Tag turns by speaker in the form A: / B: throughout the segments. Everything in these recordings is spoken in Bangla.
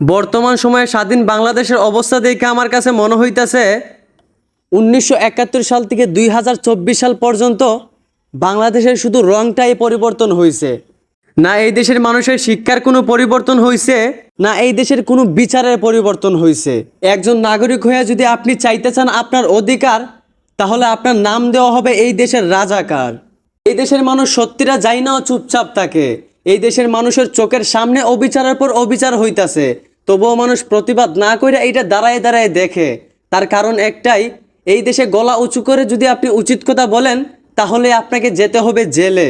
A: বর্তমান সময়ে স্বাধীন বাংলাদেশের অবস্থা দেখে আমার কাছে মনে হইতেছে, উনিশশো একাত্তর সাল থেকে দুই হাজার চব্বিশ সাল পর্যন্ত বাংলাদেশের শুধু রংটাই পরিবর্তন হয়েছে না এই দেশের মানুষের শিক্ষার কোনো পরিবর্তন হয়েছে না এই দেশের কোনো বিচারের পরিবর্তন হয়েছে একজন নাগরিক হয়ে যদি আপনি চাইতে চান আপনার অধিকার, তাহলে আপনার নাম দেওয়া হবে এই দেশের রাজাকার। এই দেশের মানুষ সত্যিরা যাই না চুপচাপ থাকে। এই দেশের মানুষের চোখের সামনে অবিচারের পর অবিচার হইতাছে। তবুও মানুষ প্রতিবাদ না করে এইটা দাঁড়ায় দাঁড়ায় দেখে। তার কারণ একটাই, এই দেশে গলা উঁচু করে যদি আপনি উচিত কথা বলেন, তাহলে আপনাকে যেতে হবে জেলে।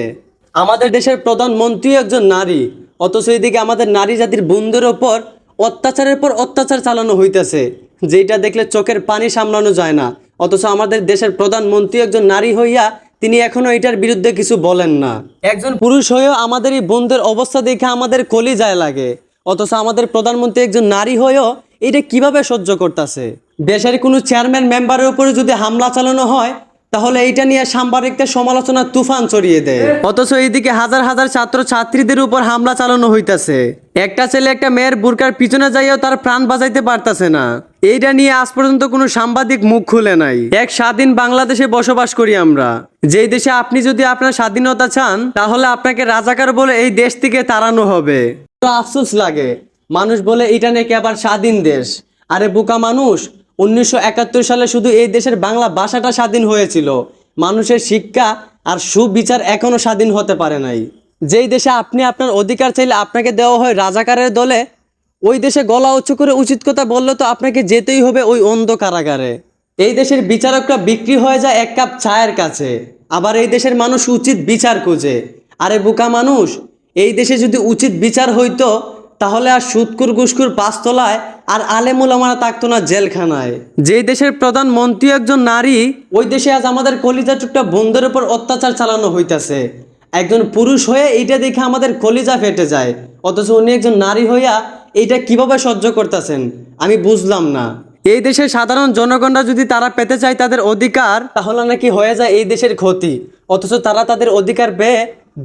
A: আমাদের দেশের প্রধানমন্ত্রী একজন নারী, অথচ এদিকে আমাদের নারী জাতির বন্ধুর ওপর অত্যাচারের পর অত্যাচার চালানো হইতেছে যেটা দেখলে চোখের পানি সামলানো যায় না। অথচ আমাদের দেশের প্রধানমন্ত্রী একজন নারী হইয়া তিনি এখনও এটার বিরুদ্ধে কিছু বলেন না। একজন পুরুষ হয়েও আমাদের এই বন্ধুর অবস্থা দেখে আমাদের কলি যায় লাগে। অথচ আমাদের প্রধানমন্ত্রী একজন নারী হয়েও এটা কীভাবে সহ্য করতেছে? দেশের কোনো চেয়ারম্যান মেম্বারের উপরে যদি হামলা চালানো হয় তাহলে এইটা নিয়ে সাংবাদিকদের সমালোচনা তুফান ছড়িয়ে দেয়। অথচ এইদিকে হাজার হাজার ছাত্র ছাত্রীদের উপর হামলা চালানো হইতাছে। একটা ছেলে একটা মেয়ের বুরকার পিছনে যাইয়াও তার প্রাণ বাঁচাইতে পারতাছে না। এইটা নিয়ে আজ পর্যন্ত কোনো সাংবাদিক মুখ খুলে নাই। এক স্বাধীন বাংলাদেশে বসবাস করি আমরা। যেই দেশে আপনি যদি আপনার স্বাধীনতা চান, তাহলে আপনাকে রাজাকার বলে এই দেশ থেকে তাড়ানো হবে। তো আফসোস লাগে। মানুষ বলে এটা নাকি আবার স্বাধীন দেশ। আরে বোকা মানুষ উনিশশো একাত্তর সালে শুধু এই দেশের বাংলা ভাষাটা স্বাধীন হয়েছিল। মানুষের শিক্ষা আর সুবিচার এখনও স্বাধীন হতে পারে নাই। যেই দেশে আপনি আপনার অধিকার চাইলে আপনাকে দেওয়া হয় রাজাকারের দলে, ওই দেশে গলা উঁচু করে উচিত কথা বললে তো আপনাকে যেতেই হবে ওই অন্ধ কারাগারে। এই দেশের বিচারকরা বিক্রি হয়ে যায় এক কাপ চায়ের কাছে। আবার এই দেশের মানুষ উচিত বিচার খুঁজে। আরে বোকা মানুষ, এই দেশে যদি উচিত বিচার হইতো, তাহলে আর সুৎকুর গুসকুর পাঁচতলায় আর আলেমুলামারা থাকতো না জেলখানায়। যেই দেশের প্রধানমন্ত্রী একজন নারী ওই দেশে আজ আমাদের কলিজা টুকটা বন্ধের উপর অত্যাচার চালানো হইতাছে। একজন পুরুষ হয়ে এইটা দেখে আমাদের কলিজা ফেটে যায়। অথচ উনি একজন নারী হইয়া এইটা কীভাবে সহ্য করতেছেন আমি বুঝলাম না। এই দেশের সাধারণ জনগণরা যদি তারা পেতে চায় তাদের অধিকার তাহলে নাকি হয়ে যায় এই দেশের ক্ষতি। অথচ তারা তাদের অধিকার পেয়ে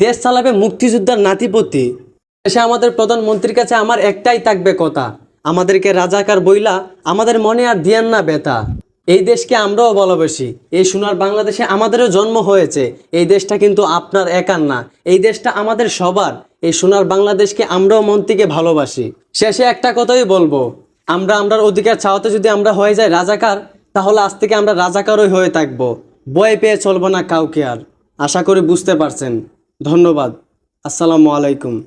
A: দেশ চালাবে মুক্তিযোদ্ধার নাতিপতি। দেশে আমাদের প্রধানমন্ত্রীর কাছে আমার একটাই থাকবে কথা আমাদেরকে রাজাকার বইলা আমাদের মনে আর দিয়ান না বেতা। এই দেশকে আমরাও ভালোবাসি। এই সোনার বাংলাদেশে আমাদেরও জন্ম হয়েছে। এই দেশটা কিন্তু আপনার একার না। এই দেশটা আমাদের সবার। এই সোনার বাংলাদেশকে আমরাও মন থেকে ভালোবাসি। শেষে একটা কথাই বলব। আমরা আমরার অধিকার চাওয়াতে যদি আমরা হয়ে যাই রাজাকার, তাহলে আজ থেকে আমরা রাজাকারই হয়ে থাকব। বয় পেয়ে চলবো না কাউকে আর। আশা করি বুঝতে পারছেন। ধন্যবাদ। আসসালামু আলাইকুম।